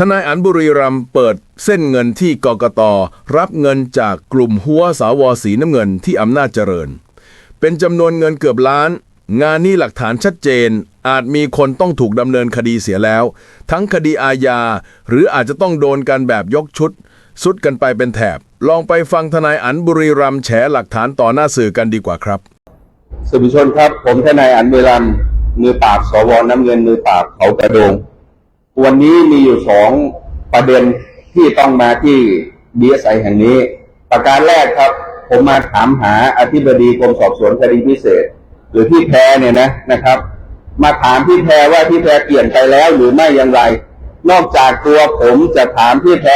ทนายอันบุรีรัมเปิดเส้นเงินที่กกตรับเงินจากกลุ่มหัวสาวสีน้ำเงินที่อำนาจเจริญ เป็นจำนวนเงินเกือบล้าน งานนี้หลักฐานชัดเจน อาจมีคนต้องถูกดำเนินคดีเสียแล้ว ทั้งคดีอาญา หรืออาจจะต้องโดนกันแบบยกชุด สุดกันไปเป็นแถบ ลองไปฟังทนายอันบุรีรัมแฉหลักฐานต่อหน้าสื่อกันดีกว่าครับสื่อมวลชนครับ ผมทนายอันเวรัมมือปราบสวน้ำเงินมือปราบเขากระโดง วันนี้มีอยู่สองประเด็นที่ต้องมาที่ดีเอสไอแห่งนี้ ประการแรกครับ ผมมาถามหาอธิบดีกรมสอบสวนคดีพิเศษ หรือพี่แพรเนี่ยนะนะครับ มาถามพี่แพรว่าพี่แพรเปลี่ยนไปแล้วหรือไม่อย่างไร นอกจากตัวผมจะถามพี่แพร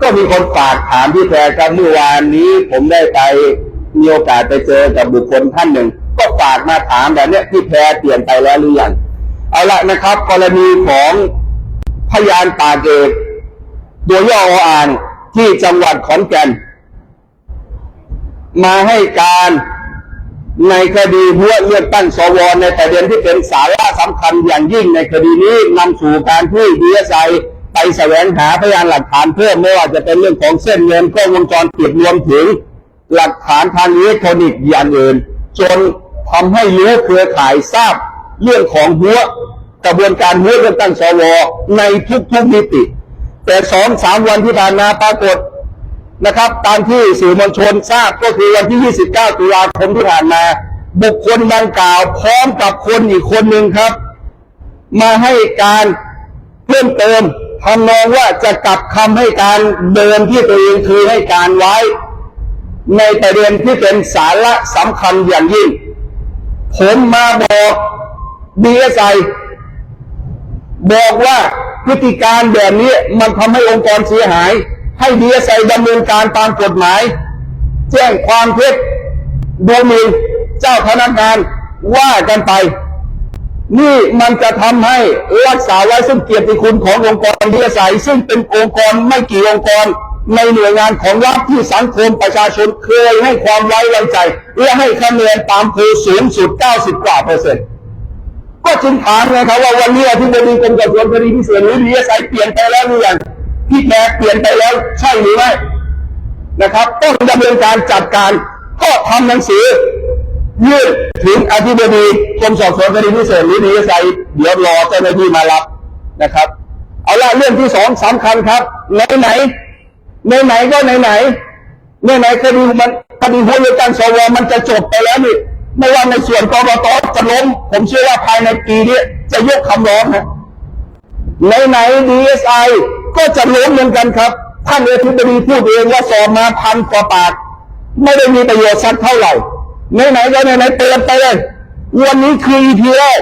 ก็มีคนฝากถามพี่แพรครับเมื่อวานนี้ ผมได้ไปมีโอกาสไปเจอกับบุคคลท่านหนึ่ง ก็ฝากมาถามแบบนี้พี่แพรเปลี่ยนไปแล้วหรือยัง เอาละนะครับ กรณีของพยานปากเอกตัวย่ออ่านที่จังหวัดขอนแก่น มาให้การในคดีหัวเลือกตั้งสวในประเด็นที่เป็นสาระสำคัญอย่างยิ่งในคดีนี้นำสู่การที่ดีเอสไอไปแสวงหาพยานหลักฐานเพิ่มไม่ว่าจะเป็นเรื่องของเส้นเงินกล้องวงจรปิดรวมถึง หลักฐานทางอิเล็กทรอนิกส์อย่างอื่น จนทำให้รู้เครือข่ายทราบ เรื่องของหัว กระบวนการเลือกตั้งสวในทุกๆมิติ แต่สองสามวันที่ผ่านมาปรากฏนะครับ ตามที่สื่อมวลชนทราบก็คือวันที่ 29 ตุลาคมที่ผ่านมา บุคคลดังกล่าวพร้อมกับคนอีกคนหนึ่งครับ มาให้การเพิ่มเติมทำนองว่าจะกลับคำให้การเดิมที่ตัวเองเคยให้การไว้ ในประเด็นที่เป็นสาระสำคัญอย่างยิ่ง ผมมาบอกดีเอสไอ บอกว่าพฤติการแบบนี้มันทำให้องค์กรเสียหาย ให้ดีเอสไอดำเนินการตามกฎหมาย แจ้งความเท็จดูหมิ่นเจ้าพนักงานว่ากันไป นี่มันจะทำให้รักษาไว้ซึ่งเกียรติคุณขององค์กรดีเอสไอซึ่งเป็นองค์กรไม่กี่องค์กรในหน่วยงานของรัฐที่สังคมประชาชนเคยให้ความไว้วางใจ และให้คะแนนตามโพลสูงสุด 90 กว่าเปอร์เซ็นต์ จึงถามไงครับว่าวันนี้ที่บดีกรมสอบสวนคดีพิเศษหรือดีเอสไอเปลี่ยนไปแล้วหรือยังพี่แกเปลี่ยนไปแล้วใช่หรือไม่นะครับต้องดำเนินการจัดการก็ทำหนังสือยื่นถึงอธิบดีกรมสอบสวนคดีพิเศษหรือดีเอสไอเดี๋ยวรอเจ้าหน้าที่มารับนะครับ เอาละเรื่องที่สองสำคัญครับไหนไหนไหนไหนก็ไหนไหนไหนไหนคดีมันคดีหัวเรือการสวมันจะจบไปแล้วนี่ ไม่ว่าในส่วนกรกตจะล้ม ผมเชื่อว่าภายในปีนี้จะยกคำร้องนะไหนไหนดีเอสไอก็จะล้มเหมือนกันครับ ท่านอธิบดีพูดเองว่าสอบมาพันกว่าปาก ไม่ได้มีประโยชน์สักเท่าไหร่ไหนๆก็ไหนเตือนไปเลยวันนี้คือ EP แรก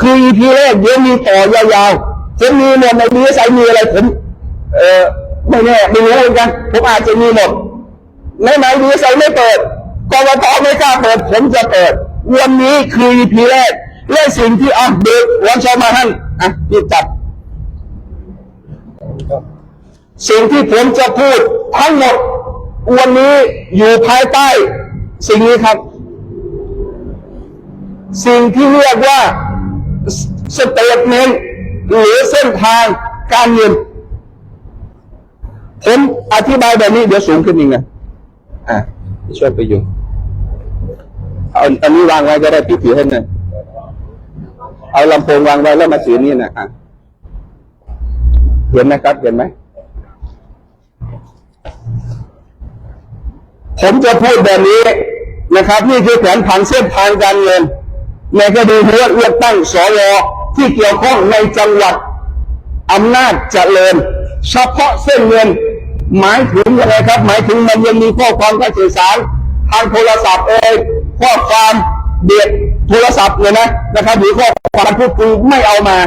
คือ EP แรกเดี๋ยวมีต่อยาวๆผมมีหมดในดีไซน์มีอะไรผมเออไม่แน่ไม่รู้เหมือนกัน ผมอาจจะมีหมดไหนๆดีไซน์ไม่เปิด กรกตไม่กล้าเปิดผมจะเปิด วันนี้คือ EP แรกและสิ่งที่อะเด็กวันชอมาท่านอะหยิบจับ สิ่งที่ผมจะพูดทั้งหมด วันนี้อยู่ภายใต้ สิ่งนี้ครับ สิ่งที่เรียกว่าสเตทเมนต์หรือเส้นทางการเงินผมอธิบายแบบนี้เดี๋ยวสูงขึ้นอีกไงอะช่วยไปอยู่ เอาอันนี้วางไว้ก็ได้พี่ถือให้หน่อยเอาลำโพงวางไว้แล้วมาถือนี่นะอะเห็นนะครับเห็นไหมผมจะพูดแบบนี้นะครับ นี่คือแผนผังเส้นทางการเงินในคดีเลือกเลือกตั้งสวที่เกี่ยวข้องในจังหวัดอำนาจเจริญ เฉพาะเส้นเงิน หมายถึงอะไรครับ หมายถึงมันยังมีข้อความการสื่อสารทางโทรศัพท์เอ่ย ข้อความเด็ดโทรศัพท์เนี่ยนะนะครับหรือข้อความพูดคุยไม่เอามา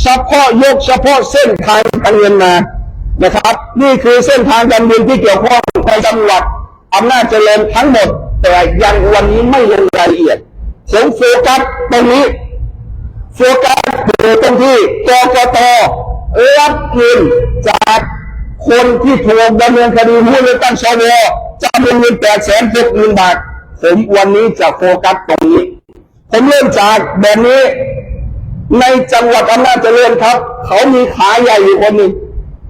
เฉพาะยกเฉพาะเส้นทางการเงินมานะครับ นี่คือเส้นทางการเงินที่เกี่ยวข้องในจังหวัดอำนาจเจริญทั้งหมด แต่ยังวันนี้ไม่ลงรายละเอียดผมโฟกัสตรงนี้โฟกัสอยู่ตรงที่กกตรับเงินจากคนที่ถูกดำเนินคดีหุ้นเลือกตั้งสวจำนวนเงินแปดแสนหกหมื่นบาท ผมวันนี้จะโฟกัสตรงนี้ ผมเริ่มจากแบบนี้ ในจังหวัดอำนาจเจริญครับ เขามีขาใหญ่อยู่คนหนึ่ง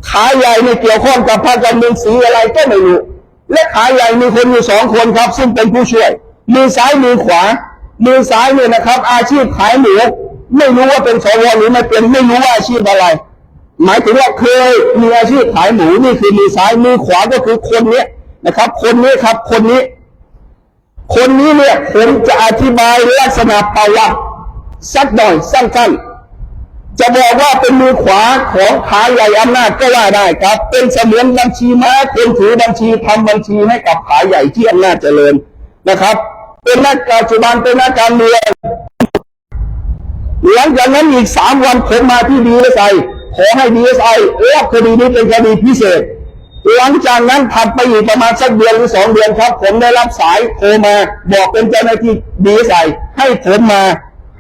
ขาใหญ่นี่เกี่ยวข้องกับพรรคการเมืองสีอะไรก็ไม่รู้และขาใหญ่มีคนอยู่สองคนครับ ซึ่งเป็นผู้ช่วย มือซ้ายมือขวา มือซ้ายเนี่ยนะครับ อาชีพขายหมูไม่รู้ว่าเป็นสวหรือไม่เป็นไม่รู้ว่าอาชีพอะไร หมายถึงว่าเคยมีอาชีพขายหมูนี่คือมือซ้ายมือขวาก็คือคนเนี้ยนะครับ คนนี้ครับคนนี้ คนนี้เนี่ยผมจะอธิบายลักษณะประวัติสักหน่อยสั้นๆจะบอกว่าเป็นมือขวาของขาใหญ่อำนาจก็ว่าได้ครับ เป็นเสมือนบัญชีม้าคนถือบัญชีทำบัญชีให้กับขาใหญ่ที่อำนาจเจริญนะครับ เป็นนักปัจจุบันเป็นนักการเมืองหลังจากนั้นอีกสามวันผมมาที่ดีเอสไอขอให้ดีเอสไอรับคดีนี้เป็นคดีพิเศษ หลังจากนั้นถัดไปอีกประมาณสักเดือนหรือสองเดือนครับ ผมได้รับสายโทรมา บอกเป็นเจ้าหน้าที่ดีเอสไอให้ผมมา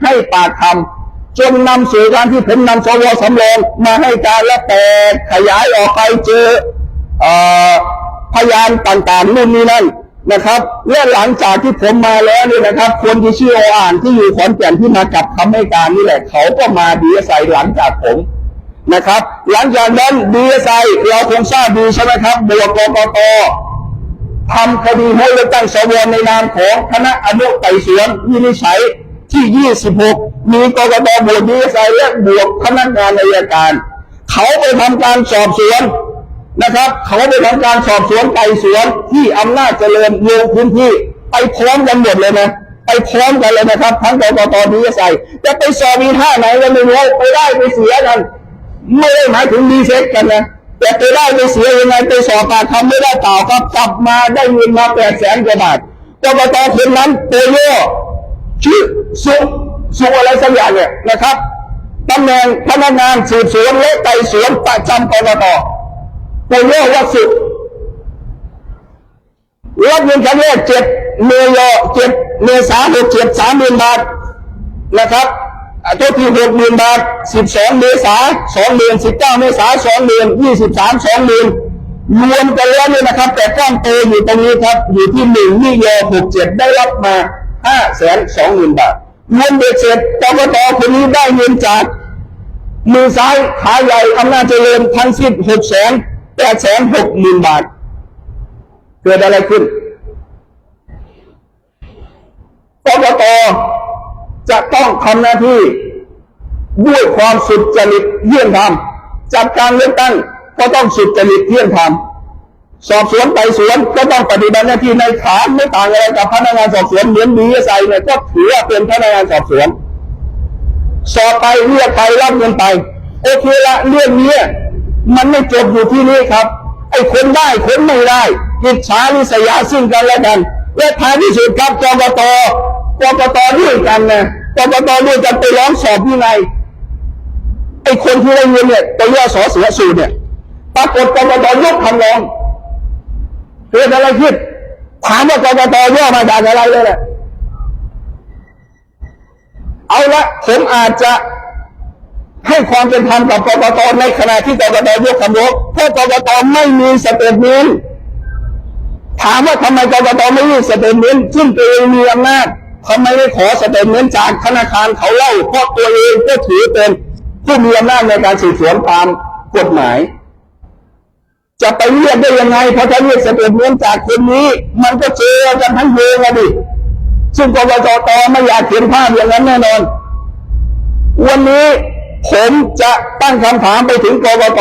ให้ปากคำจนนำสู่การที่ผมนำสวสำรองมาให้การและแต่ขยายออกไปเจออพยานต่างๆนู่นนี่นั่นนะครับ และหลังจากที่ผมมาแล้วนี่นะครับ คนที่ชื่อโออ่านที่อยู่ขอนแก่นที่มากับคำให้การนี่แหละ เขาก็มาดีเอสไอหลังจากผม นะครับ หลังจากนั้นดีเอสไอเราคงทราบดีใช่ไหมครับบวกกกตทำคดีให้เลือกตั้งสวในนามของคณะอนุไต่สวนวินิจฉัยที่ 26 มีกกตบวกดีเอสไอและบวกพนักงานอัยการ เขาไปทำการสอบสวนนะครับ เขาไปทำการสอบสวนไต่สวนที่อำนาจเจริญลงพื้นที่ไปพร้อมกันหมดเลยนะไปพร้อมกันเลยนะครับ ทั้งกกตดีเอสไอจะไปสอบมีท่าไหนก็ไม่รู้ไปได้ไปเสียกัน ไม่ได้หมายถึงรีเซ็ตกันนะแต่ไปได้ไปเสียยังไงไปสอบปากคำไม่ได้เปล่าครับกลับมาได้เงินมาแปดแสนกว่าบาทกกตคนนั้นตัวย่อชื่อสุสุอะไรสักอย่างเนี่ยนะครับตำแหน่งพนักงานสืบสวนและไต่สวนประจำกกตตัวย่อว่าสุรับเงินครั้งแรกเจ็ดเมยอเจ็ดเมษาหกเจ็ดสามหมื่นบาทนะครับ อาตัวที่หกหมื่นบาทสิบสองเมษาสองหมื่นสิบเก้าเมษาสองหมื่นยี่สิบสามสองหมื่นรวมกันแล้วเนี่ยนะครับ แต่ก้อนโตอยู่ตรงนี้ครับ อยู่ที่หนึ่งมิยอหกเจ็ดได้รับมาห้าแสนสองหมื่นบาทรวมเบ็ดเสร็จกกตคนนี้ได้เงินจาก มือซ้ายขาใหญ่อำนาจเจริญทั้งสิ้นหกแสนแปดแสนหกหมื่นบาท เกิดอะไรขึ้นกกต จะต้องทำหน้าที่ด้วยความสุดจริตเที่ยงธรรมจัดการเลือกตั้งก็ต้องสุดจริตเที่ยงธรรมสอบสวนไต่สวนก็ต้องปฏิบัติหน้าที่ในฐานไม่ต่างอะไรกับพนักงานสอบสวนเหมือนดีเอสไอเนี่ยก็ถือว่าเป็นพนักงานสอบสวน สอบไปเรียกไปรับเงินไปโอเคละเรื่องนี้ยมันไม่จบอยู่ที่นี่ครับ ไอ้คนได้คนไม่ได้กิจฉาริษยาซึ่งกันและกัน และท้ายที่สุดครับกกต กกตด้วยกันนะกกตด้วยกันไปร้องสอบวินัยไอ้คนที่ได้เงินเนี่ยตัวย่อสอเสือสูตรเนี่ยปรากฏกกตยกคำร้องเกิดอะไรขึ้นถามว่ากกตย่อมาจากอะไรเลยแหละเอาละผมอาจจะให้ความเป็นธรรมกับกกตในขณะที่กกตยกคำร้องเพราะกกตไม่มีสเตทเมนต์ถามว่าทำไมกกตไม่มีสเตทเมนต์ซึ่งตัวเองมีอำนาจ ทำไมไม่ขอสเตทเมนต์จากธนาคารเขาเล่าเพราะตัวเองก็ถือเป็นผู้มีอำนาจในการสืบสวนตามกฎหมาย จะไปเรียกได้ยังไง เพราะถ้าเรียกสเตทเมนต์จากคนนี้ มันก็เจอกันทั้งเมืองอะดิซึ่งกรกตไม่อยากเห็นภาพอย่างนั้นแน่นอน วันนี้ผมจะตั้งคำถามไปถึงกรกต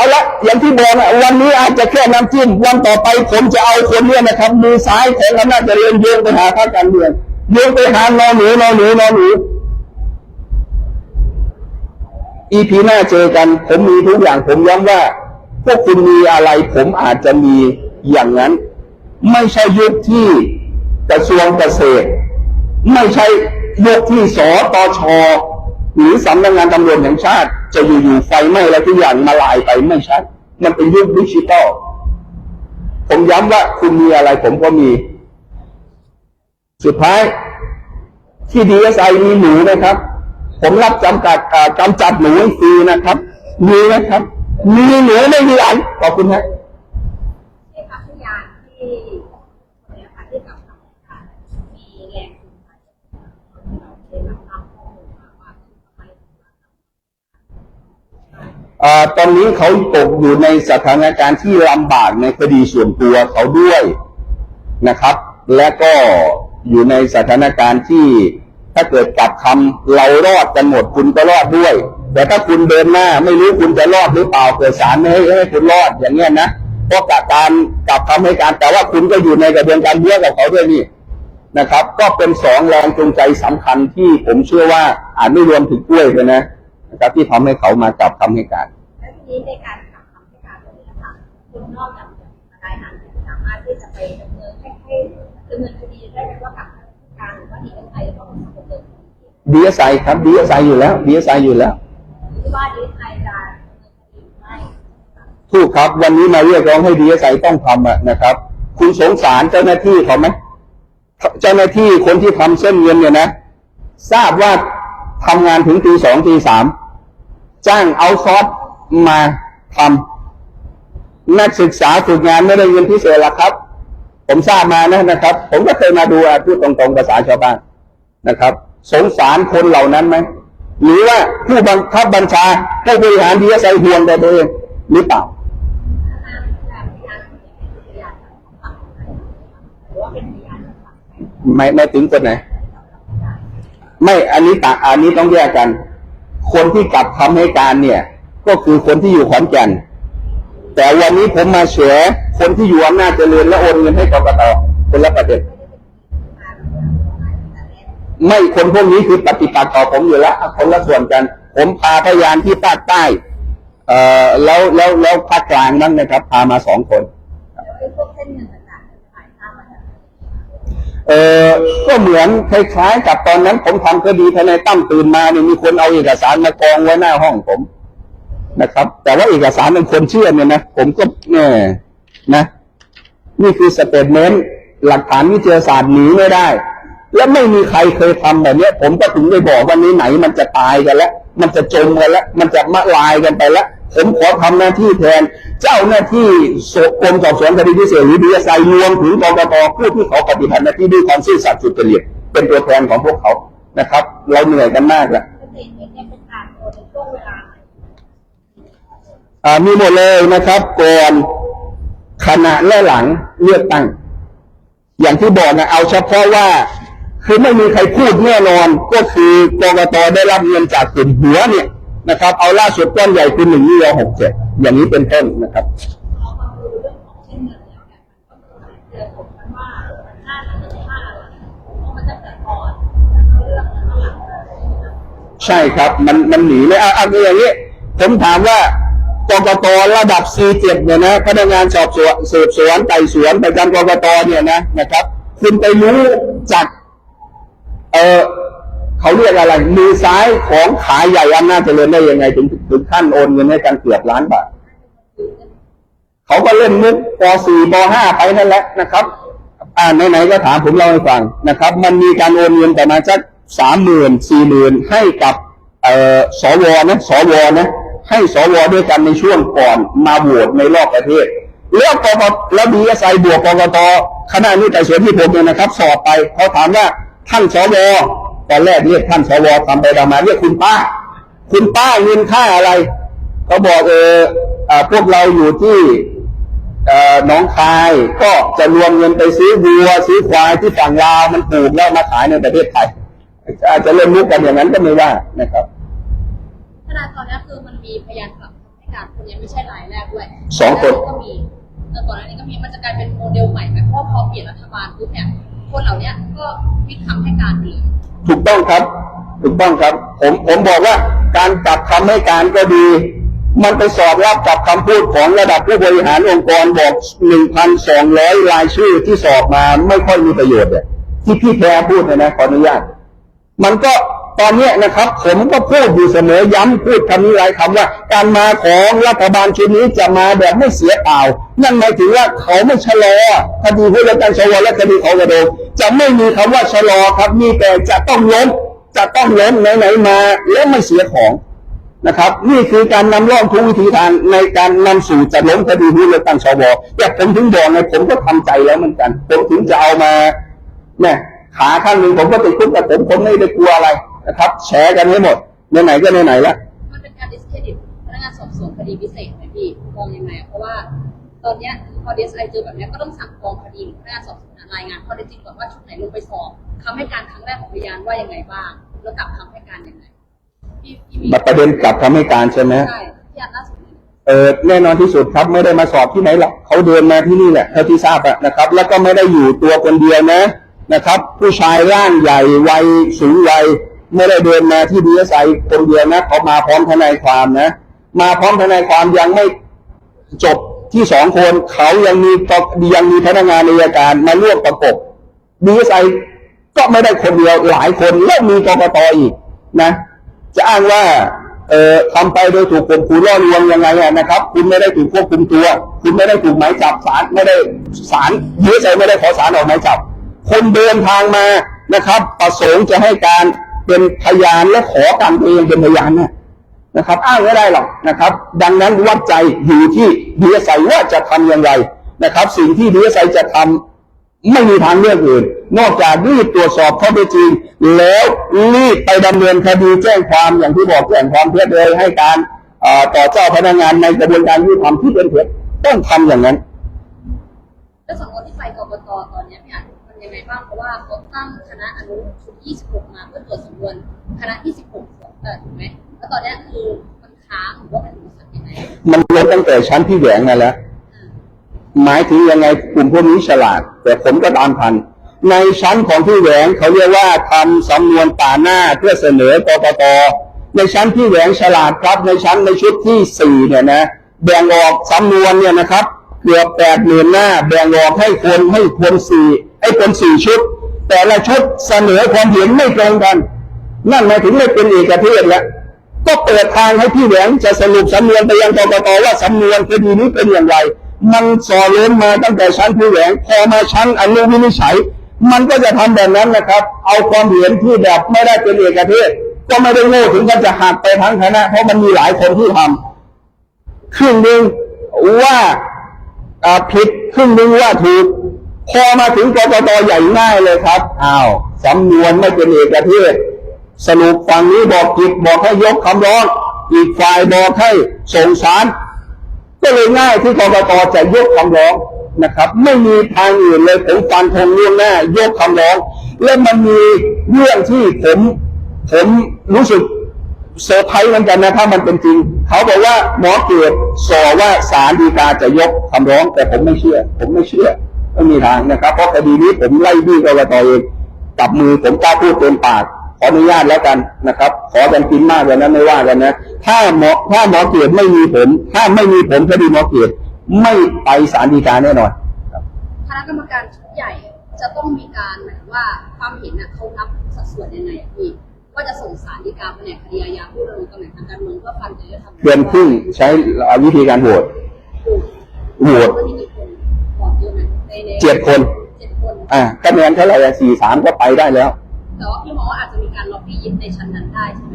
เอาละอย่างที่บอกนะวันนี้อาจจะแค่น้ำจิ้มวันต่อไปผมจะเอาคนเนี้นะครับมือซ้ายของอำนาจเจริญโยงไปหาพรรคการเมืองโยงไปหานอนหนูนอนหนูนอนหนูอีพีหน้าเจอกัน ผมมีทุกอย่างผมย้ำว่า พวกคุณมีอะไรผมอาจจะมีอย่างนั้น ไม่ใช่ยุคที่กระทรวงเกษตร ไม่ใช่ยุคที่สตชหรือสำนักงานตำรวจแห่งชาติ จะอยู่ๆไฟไหม้แล้วทุกอย่างมาลายไปไม่ใช่มันเป็นยุคดิจิตอลผมย้ำว่าคุณมีอะไรผมก็มี สุดท้าย ที่ดีเอสไอมีหนูนะครับ ผมรับจำกัดกำจัดหนูฟรีนะครับ มีนะครับ มีหนูไม่มีอันขอบคุณครับ ที่พัทยาที่คนนี้ค่ะที่กับทางการมีแรงจูงใจที่เราได้รับทราบข้อมูล อ่า ตอนนี้เขาตกอยู่ในสถานการณ์ที่ลำบากในคดีส่วนตัวเขาด้วยนะครับ และก็อยู่ในสถานการณ์ที่ถ้าเกิดกลับคำเรารอดกันหมดคุณก็รอดด้วย แต่ถ้าคุณเดินหน้าไม่รู้คุณจะรอดหรือเปล่าเกิดศาลไม่ให้ให้คุณรอดอย่างเงี้ยนะเพราะการกลับคำให้การแต่ว่าคุณก็อยู่ในกระบวนการเยื่อกับเขาด้วยนี่นะครับ ก็เป็นสองแรงจูงใจสำคัญที่ผมเชื่อว่าอาจไม่รวมถึงกล้วยเลยนะ นะครับที่ทำให้เขามากลับคำให้การแล้วทีนี้ในการกลับคำให้การตรงนี้นะคะคุณนอกจากรายหันสามารถที่จะไปดำเนินให้ให้ดำเนินคดีได้ไหมว่ากลับคำให้การหรือว่าดีเอ็นไอต้องดำเนินคดีดีเอสไอครับดีเอสไออยู่แล้วดีเอสไออยู่แล้วที่ว่าดีเอ็นไอจะดำเนินคดีหรือไม่ถูกครับ วันนี้มาเรียกร้องให้ดีเอสไอต้องทำอะนะครับ คุณสงสารเจ้าหน้าที่เขาไหมเจ้าหน้าที่คนที่ทำเส้นเงินเนี่ยนะ ทราบว่า ทำงานถึงตีสองตีสามจ้างเอาซอสมาทำนักศึกษาฝึกงานไม่ได้เงินพิเศษหรอกครับ ผมทราบมานะนะครับ ผมก็เคยมาดูพูดตรงๆภาษาชาวบ้านนะครับ สงสารคนเหล่านั้นไหมหรือว่าผู้บังคับบัญชาผู้บริหารดีเอสไอห่วงแต่ตัวเองหรือเปล่าไหนไม่ไม่ถึงคนไหน ไม่อันนี้ต่างอันนี้ต้องแยกกัน คนที่กลับคำให้การเนี่ย ก็คือคนที่อยู่ขอนแก่น แต่วันนี้ผมมาเฉยคนที่อยู่อำนาจเจริญและโอนเงินให้กกตคนละประเด็นไม่คนพวกนี้คือปฏิปักษ์ต่อผมอยู่แล้วคนละส่วนกัน ผมพาพยานที่ภาคใต้ เอ่อแล้วแล้วแล้วภาคกลางนั่นนะครับ พามาสองคน เออก็เหมือนคล้ายๆกับตอนนั้น ผมทำคดีทนายตั้มตื่นมาเนี่ยมีคนเอาเอกสารมากองไว้หน้าห้องผมนะครับ แต่ว่าเอกสารเป็นคนเชื่อเนี่ยนะผมก็แน่นะ นี่คือสเตทเมนต์หลักฐานวิทยาศาสตร์หนีไม่ได้ และไม่มีใครเคยทำแบบเนี้ยผมก็ถึงได้บอกวันนี้ไหนมันจะตายกันแล้ว มันจะจมกันแล้ว มันจะมาลายกันไปแล้ว ผมขอทำหน้าที่แทน เจ้าหน้าที่สกรมสอบสวนคดีพิเศษหรือดีเอสไอรวมถึงกกตผู้ที่เขาปฏิบัติหน้าที่ด้วยความซื่อสัตย์สุจริตเป็นตัวแทนของพวกเขานะครับ เราเหนื่อยกันมากแล้วเกษตรเนี่ยเป็นการโอนในช่วงเวลาไหนอ่ามีหมดเลยนะครับก่อนขณะและหลังเลือกตั้ง อย่างที่บอกนะเอาเฉพาะว่า คือไม่มีใครพูดแน่นอนก็คือกรกตได้รับเงินจากกลุ่มหัวเนี่ย นะครับ เอาล่าสุดก้อนใหญ่คือหนึ่งยี่หกเจ็ดอย่างนี้เป็นต้นนะครับพอมาดูเรื่องของเส้นเงินแล้วนะเป็นค่าอะไรเพราะมันจะเกิดก่อนเรื่องข้างหลังใช่ครับ มันมันหนีไม่เอาเอาอย่างนี้ผมถามว่ากกตระดับ C7 เนี่ยนะพนักงานสอบสวนสืบสวนไต่สวนประจำกกตเนี่ยนะนะครับ คุณไปรู้จากเออ เขาเรียกอะไร มือซ้ายของขายใหญ่อำนาจเจริญได้ยังไงถึงถึงขั้นโอนเงินให้กันเกือบล้านบาทเขาก็เล่นมุกป .4 ป .5 ไปนั่นแหละนะครับ อ่าไหนๆก็ถามผมเล่าให้ฟังนะครับ มันมีการโอนเงินประมาณสักสามหมื่นสี่หมื่นให้กับเอ่อสวนะสวนะ ให้สวด้วยกันในช่วงก่อนมาโหวตในรอบประเทศแล้วกกตแล้วดีเอสไอบวกกกตคณะนี้แต่ส่วนที่ผมเนี่ยนะครับ สอบไปเขาถามว่าท่านสว ตอนแรกเรียกท่านสวทำไปทำมาเรียกคุณป้า คุณป้าเงินค่าอะไรเขาบอกเอออ่าพวกเราอยู่ที่เอ่อหน้องคายก็จะรวมเงินไปซื้อวัวซื้อควายที่ฝั่งลาวมันปลูกแล้วมาขายในประเทศไทยอาจจะเล่นมุกกันอย่างนั้นก็ไม่ว่านะครับขนาดตอนนี้คือมันมีพยานกลับให้การคนนี้ไม่ใช่รายแรกด้วยสองคนก็มีแต่ก่อนหน้านี้ก็มีมันจะกลายเป็นโมเดลใหม่ไหมเพราะว่าพอเปลี่ยนรัฐบาลปุ๊บเนี่ย คนเหล่านี้ก็วิคำให้การดี ถูกต้องครับ ถูกต้องครับ ผมผมบอกว่าการกลับคำให้การก็ดี มันไปสอบรับกับคำพูดของระดับผู้บริหารองค์กรบอก1,200รายชื่อที่สอบมาไม่ค่อยมีประโยชน์เนี่ยที่พี่แพรพูดเนยนะขออนุญาต มันก็ ตอนนี้นะครับ ผมก็พูดอยู่เสมอย้ำพูดคำนี้หลายคำว่า การมาของรัฐบาลชุดนี้จะมาแบบไม่เสียเปล่า นั่นหมายถึงว่าเขาไม่ชะลอคดีผู้เลือกตั้งสวและคดีเขากระโดจะไม่มีคำว่าชะลอครับมีแต่จะต้องล้มจะต้องล้มไหนๆมาแล้วไม่เสียของนะครับ นี่คือการนำร่องทุกวิธีทางในการนำสู่จะล้มคดีผู้เลือกตั้งสวแต่ผมถึงบอกไงผมก็ทำใจแล้วเหมือนกันผมถึงจะเอามาเนี่ยขาข้างหนึ่งผมก็ติดคุกแต่ผมผมไม่ได้กลัวอะไร นะครับ แชร์กันให้หมดไหนๆก็ไหนๆแล้วมันเป็นการดิสเครดิตพนักงานสสอบสวนคดีพิเศษไหมพี่มองยังไงอะเพราะว่าตอนเนี้ยพอดีเอสไอเจอแบบเนี้ยก็ต้องสั่งกองคดีหรือพนักงานสอบสวนรายงานข้อเท็จจริงก่อนว่าชุดไหนลงไปสอบคำให้การครั้งแรกของพยานว่ายังไงบ้าง แล้วกลับคำให้การยังไงพี่พี่มีประเด็นกลับคำให้การใช่ไหมใช่พี่อันล่าสุดเลยเออแน่นอนที่สุดครับไม่ได้มาสอบที่ไหนหรอกเขาเดินมาที่นี่แหละเท่าที่ทราบอะนะครับ แล้วก็ไม่ได้อยู่ตัวคนเดียวนะนะครับ ผู้ชายร่างใหญ่วัยสูงวัย ไม่ได้เดินมาที่ดีเอสไอคนเดียวนะเขามาพร้อมทนายความนะ มาพร้อมทนายความยังไม่จบที่สองคนเขายังมีตยังมีพนักงานในการมาร่วมประกบดีเอสไอก็ไม่ได้คนเดียวหลายคนแล้วมีกกตอีกนะ จะอ้างว่าเอ่อทำไปโดยถูกข่มขู่ล่อลวงยังไงอะนะครับ คุณไม่ได้ถูกควบคุมตัว คุณไม่ได้ถูกหมายจับศาลไม่ได้ศาลยื้อใจไม่ได้ขอศาลออกหมายจับคนเดินทางมานะครับ ประสงค์จะให้การ เป็นพยานและขอการตัวเองเป็นพยานนะนะครับ อ้างไม่ได้หรอกนะครับ ดังนั้นวัดใจอยู่ที่ดีเอสไอว่าจะทำอย่างไรนะครับ สิ่งที่ดีเอสไอจะทำไม่มีทางเลือกอื่น นอกจากรีบตรวจสอบข้อเท็จจริง แล้วรีบไปดำเนินคดีแจ้งความอย่างที่บอกแจ้งความเท็จเลยให้การต่อเจ้าพนักงานในกระบวนการยุติธรรมที่เป็นเท็จต้องทำอย่างนั้นแล้วสำนวนที่ไปกกตตอนนี้พี่อัน ยังไงบ้างเพราะว่าเขาตั้งคณะอนุชุด 26 มาเพื่อตรวจสำนวนคณะที่ 16เออถูกไหมแล้วตอนเนี้ยคือมันค้างหรือว่ามันรู้สึกยังไงมันลดตั้งแต่ชั้นที่แหวงมาแล้ว หมายถึงยังไงกลุ่มพวกนี้ฉลาด แต่ผมก็ตามทันในชั้นของที่แหวงเขาเรียกว่าทำสำนวนป่าหน้าเพื่อเสนอกกตในชั้นที่แหวงฉลาดครับ ในชั้นในชุดที่สี่เนี่ยนะแบ่งออกสำนวนเนี่ยนะครับเกือบแปดหมื่นหน้า แบ่งออกให้คนให้คนสี่ ให้คนสี่ชุด แต่ละชุดเสนอความเห็นไม่ตรงกัน นั่นหมายถึงไม่เป็นเอกเทศแล้วก็เปิดทางให้พี่แหวงจะสรุปสำนวนไปยังกกตว่าสำนวนคดีนี้เป็นอย่างไร มันสอเล้นมาตั้งแต่ชั้นพี่แหวงพอมาชั้นอนุวินิจฉัย มันก็จะทำแบบนั้นนะครับ เอาความเห็นที่แบบไม่ได้เป็นเอกเทศ ก็ไม่ได้โง่ถึงกับจะหักไปทั้งคณะเพราะมันมีหลายคนที่ทำครึ่งหนึ่งว่าอ่าผิดครึ่งหนึ่งว่าถูก พอมาถึงกกตใหญ่ง่ายเลยครับอ้าวสำนวนไม่เป็นเอกเทศ สรุปฝั่งนี้บอกผิดบอกให้ยกคำร้อง อีกฝ่ายบอกให้ส่งสารก็เลยง่ายที่กกตจะยกคำร้องนะครับ ไม่มีทางอื่นเลยผมฟันธงล่วงหน้ายกคำร้อง และมันมีเรื่องที่ผมผมรู้สึกเซอร์ไพรส์เหมือนกันนะถ้ามันเป็นจริง เขาบอกว่าหมอเกิดสอว่าศาลฎีกาจะยกคำร้อง แต่ผมไม่เชื่อ ผมไม่เชื่อ ไม่มีทางนะครับ เพราะคดีนี้ผมไล่บี้กกตเองจับมือผมกล้าพูดเต็มปาก ขออนุญาตแล้วกันนะครับ ขอกันกินมากเลยนะไม่ว่ากันนะ ถ้าหมอถ้าหมอเกียรติไม่มีผม ถ้าไม่มีผมคดีหมอเกียรติไม่ไปศาลฎีกาแน่นอนคณะกรรมการชุดใหญ่จะต้องมีการหมายถึงว่าความเห็นน่ะเขานับสัดส่วนยังไงอะพี่ว่าจะส่งสารดีกาแผนกคดีอาญาผู้ดำเนินตำแหน่งทางการเมืองเพื่อฟันจริยธรรมเดือนครึ่งใช้วิธีการโหวตโหวตก็มีกี่คนบอก เยอะไหมในในเจ็ดคนเจ็ดคนอ่าคะแนนเท่าไหร่สี่สามก็ไปได้แล้วแต่ว่าพี่มองว่าอาจจะมีการล็อบบี้ยิบในชั้นนั้นได้ใช่ไหม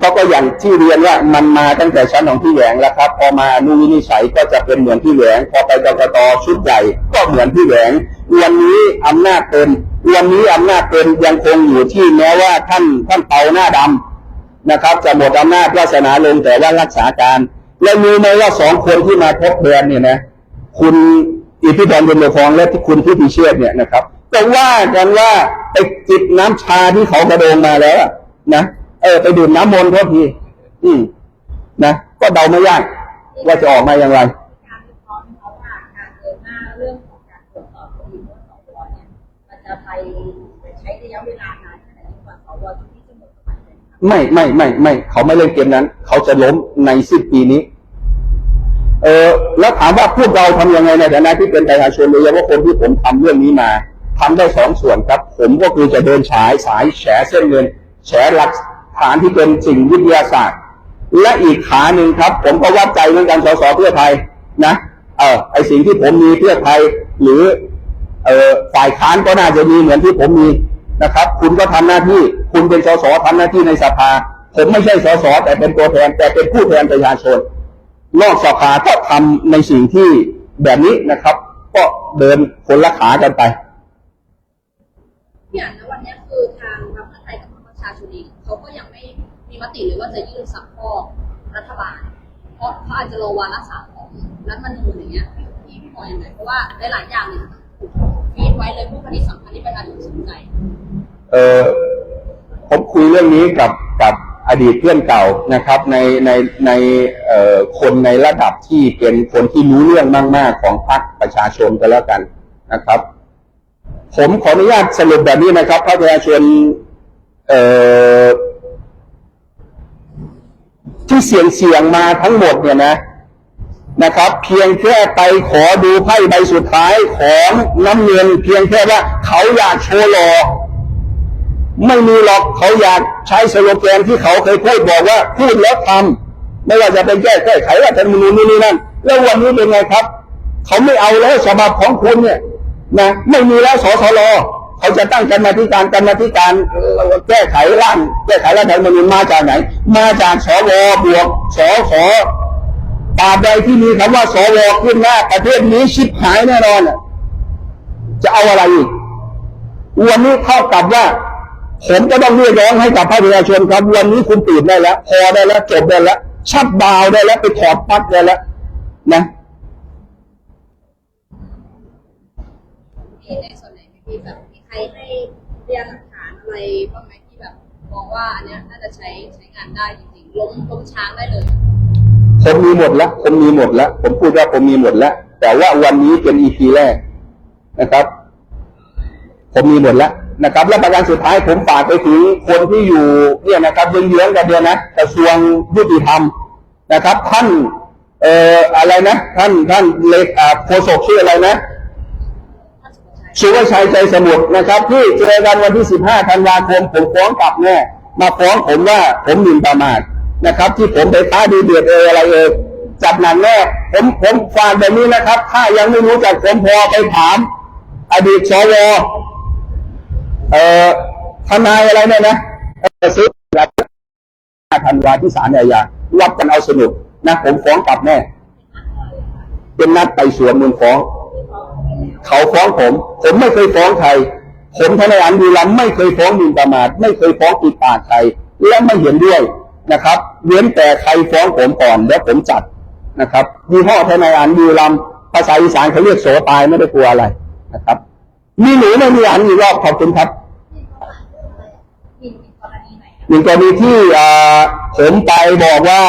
ก็ก็อย่างที่เรียนว่ามันมาตั้งแต่ชั้นของพี่แหวงแล้วครับ พอมาอนุวินิจฉัยก็จะเป็นเหมือนพี่แหวง พอไปกกตชุดใหญ่ก็เหมือนพี่แหวงวันนี้อำนาจเต็มวันนี้อำนาจเต็มยังคงอยู่ที่แม้ว่าท่านท่านเปาหน้าดำนะครับ จะหมดอำนาจวาสนาลงแต่ว่ารักษาการ แล้วมีไหมว่าสองคนที่มาทดแทนเนี่ยนะ คุณ อิทธิพรบุญครองและที่คุณพิธิเชษเนี่ยนะครับก็ว่ากันว่าไปจิบน้ำชาที่เขากระโดงมาแล้วนะเออไปดื่มน้ำมนต์โทษทีอืมนะก็เดาไม่ยากว่าจะออกมาอย่างไรไปใช้ระยะเวลานานขนาดนี้กว่าสวชุดที่จะหมดสมัยเลยนะคะไม่ไม่ไม่ไม่เขาไม่เล่นเกมนั้น เขาจะล้มในสิ้นปีนี้ เออแล้วถามว่าพวกเราทำยังไงในฐานะที่เป็นประชาชนโดยเฉพาะคนที่ผมทำเรื่องนี้มาทำได้สองส่วนครับ ผมก็คือจะเดินฉายสายแฉเส้นเงินแฉหลักฐานที่เป็นสิ่งวิทยาศาสตร์ และอีกขาหนึ่งครับ ผมก็วัดใจเหมือนกันสสเพื่อไทยนะเออไอสิ่งที่ผมมีเพื่อไทยหรือเออฝ่ายค้านก็น่าจะมีเหมือนที่ผมมีนะครับ คุณก็ทำหน้าที่ คุณเป็นสสทำหน้าที่ในสภา ผมไม่ใช่สสแต่เป็นตัวแทนแต่เป็นผู้แทนประชาชน นอกสภาก็ทำในสิ่งที่แบบนี้นะครับ ก็เดินคนละขากันไปพี่อ่านนะวันเนี้ยคือทางพรรคเพื่อไทยกับพรรคประชาชนเองเขาก็ยังไม่มีมติเลยว่าจะยื่นสักข้อรัฐบาล เพราะเขาอาจจะรอวาระสามของรัฐธรรมนูญอย่างเงี้ยพี่พี่มองยังไงเพราะว่าหลายๆอย่างเนี่ยฟีดไว้เลยพวกคดีสำคัญที่ประชาชนสนใจ เออผมคุยเรื่องนี้กับกับ อดีตเพื่อนเก่านะครับ ในในในคนในระดับที่เป็นคนที่รู้เรื่องมาก ๆ ของพรรคประชาชนก็แล้วกันนะครับ ผมขออนุญาตสรุปแบบนี้นะครับพรรคประชาชนเอ่อที่เสี่ยงเสี่ยงมาทั้งหมดเนี่ยนะนะครับ เพียงแค่ไปขอดูไพ่ใบสุดท้ายของน้ำเงิน เพียงแค่ว่าเขาอยากโชว์หล่อ ไม่มีหรอกเขาอยากใช้สโลแกนที่เขาเคยพูดบอกว่าพูดแล้วทำไม่ว่าจะเป็นแก้แก้ไขรัฐธรรมนูญนี่นี่นั่นแล้ววันนี้เป็นไงครับ เขาไม่เอาแล้วฉบับของคุณเนี่ยนะไม่มีแล้วสสรเขาจะตั้งกรรมาธิการกรรมาธิการเอ่อแก้ไขร่างแก้ไขรัฐธรรมนูญมาจากไหน มาจากสวบวกสสตราบใดที่มีคำว่าสวขึ้นหน้าประเทศนี้ชิบหายแน่นอนจะเอาอะไรอีกวันนี้เท่ากับว่า ผมก็ต้องเรียกร้องให้กับภาคประชาชนครับวันนี้คุณตื่นได้แล้ว พอได้แล้วจบได้แล้วชัดดาวน์ได้แล้วไปถอดปลั๊กได้แล้วนะมีในส่วนไหนไหมพี่แบบมีใครให้พยานหลักฐานอะไรบ้างไหมที่แบบมองว่าอันเนี้ยน่าจะใช้ใช้งานได้จริงๆล้มล้มช้างได้เลยผมมีหมดแล้วผมมีหมดแล้วผมพูดว่าผมมีหมดแล้วแต่ว่าวันนี้เป็นอีพีแรกนะครับ ผมมีหมดแล้ว นะครับและประการสุดท้ายผมฝากไปถึงคนที่อยู่เนี่ยนะครับเยื้องๆกันเดียวนะกระทรวงยุติธรรมนะครับ ท่านเอ่ออะไรนะท่านท่านเลขาโฆษกชื่ออะไรนะสุวชัยใจสมุทรนะครับ ที่เจอกันวันที่ 15ธันวาคมผมฟ้องกลับแน่มาฟ้องผมว่าผมหมิ่นประมาทนะครับ ที่ผมไปท้าดีเดือดเอออะไรเออจับหนังแน่ผมผมฝากแบบนี้นะครับ ถ้ายังไม่รู้จักผมพอไปถาม อดีตสว เอ่อทนายอะไรเนี่ยนะเอ่อซื้อรับธันวาที่ศาลอาญารับกันเอาสนุกนะผมฟ้องกลับแน่เป็นนัดไปสวนมูลฟ้อง เขาฟ้องผม ผมไม่เคยฟ้องใคร ผมทนายอันดูลำไม่เคยฟ้องมินประมาทไม่เคยฟ้องปิดปากใคร และไม่เห็นด้วยนะครับเว้นแต่ใครฟ้องผมก่อนแล้วผมจัดนะครับยี่ห้อทนายอันดูลำภาษาอีสานเขาเรียกโสตายไม่ได้กลัวอะไรนะครับ มีหนูไม่มีอันอีกรอบขอบคุณครับมีมีกรณีไหนหนึ่งกรณีที่อ่าผมไปบอกว่า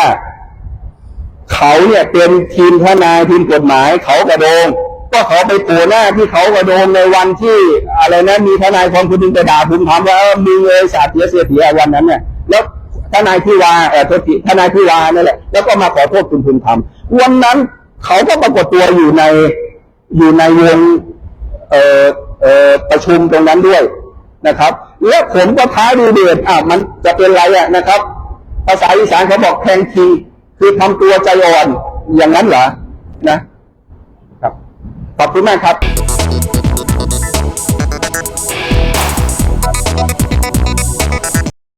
เขาเนี่ยเป็นทีมทนายทีมกฎหมาย เขากระโดง ก็เขาไปโผล่หน้าที่เขากระโดงในวันที่อะไรนะมีทนายคนคนหนึงไปด่าผมถามว่าเออมึงเลยสาดเสียเสียเสียวันนั้นเนี่ยแล้วทนายพิวาเออโทษทีทนายพิวานั่นแหละแล้วก็มาขอโทษคุณภูมิธรรมวันนั้นเขาก็ปรากฏตัวอยู่ในอยู่ในวงเอ่อเอ่อ ประชุมตรงนั้นด้วยนะครับ และผมก็ท้าดีเดทอะมันจะเป็นไรอะนะครับ ภาษาอีสานเขาบอกแทงทีคือทำตัวใจอ่อนอย่างนั้นเหรอนะ ครับขอบคุณมากครับ